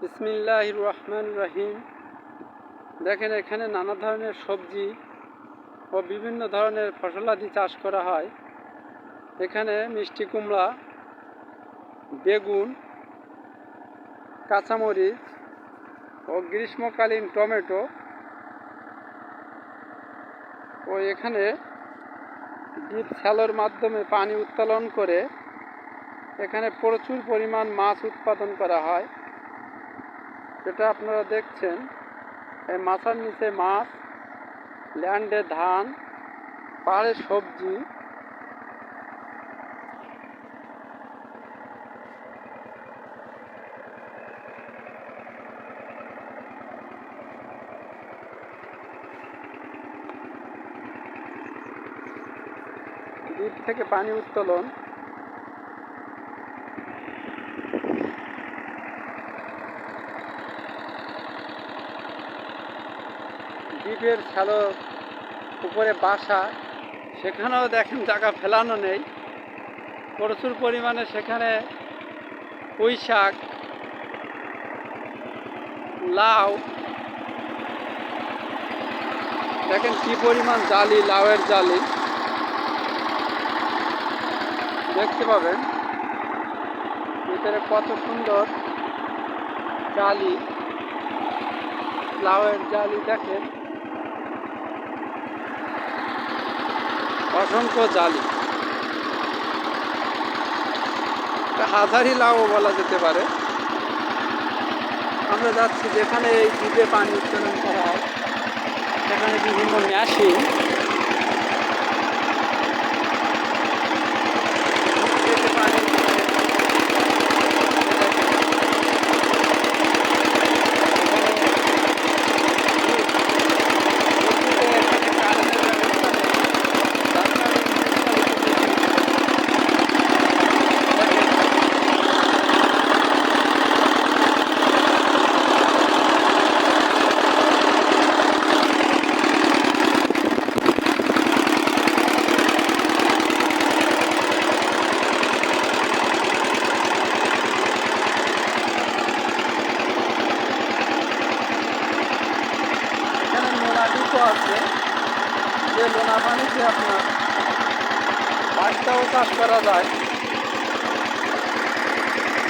বিসমিল্লাহ রহমান রহিম দেখেন এখানে নানা ধরনের সবজি ও বিভিন্ন ধরনের ফসলাদি চাষ করা হয়। এখানে মিষ্টি কুমড়া, বেগুন, কাঁচামরিচ ও গ্রীষ্মকালীন টমেটো। ও এখানে ডিপ স্যালোর মাধ্যমে পানি উত্তোলন করে এখানে প্রচুর পরিমাণ মাছ উৎপাদন করা হয়। যেটা আপনারা দেখছেন, এই মাথার নিচে মাছ, ল্যান্ডে ধান পাহাড়ে সবজি। দ্বীপ থেকে পানি উত্তোলন। দ্বীপের ছালো উপরে বাসা, সেখানেও দেখেন জায়গা ফেলানো নেই। প্রচুর পরিমাণে সেখানে পুঁই শাক, লাউ। দেখেন কি পরিমাণ জালি, লাউয়ের জালি। দেখতে পাবেন, ভিতরে কত সুন্দর জালি, লাউয়ের জালি দেখেন। অসংখ্য জালি। হাজারি লাউ বলা যেতে পারে। আমরা যাচ্ছি যেখানে এই দ্বীপে পানি উত্তোলন করা হয়। সেখানে বিভিন্ন মেশিন নোনা দ্বীপও আছে যে নোনা পানিতে আপনার মাছটাও চাষ করা যায়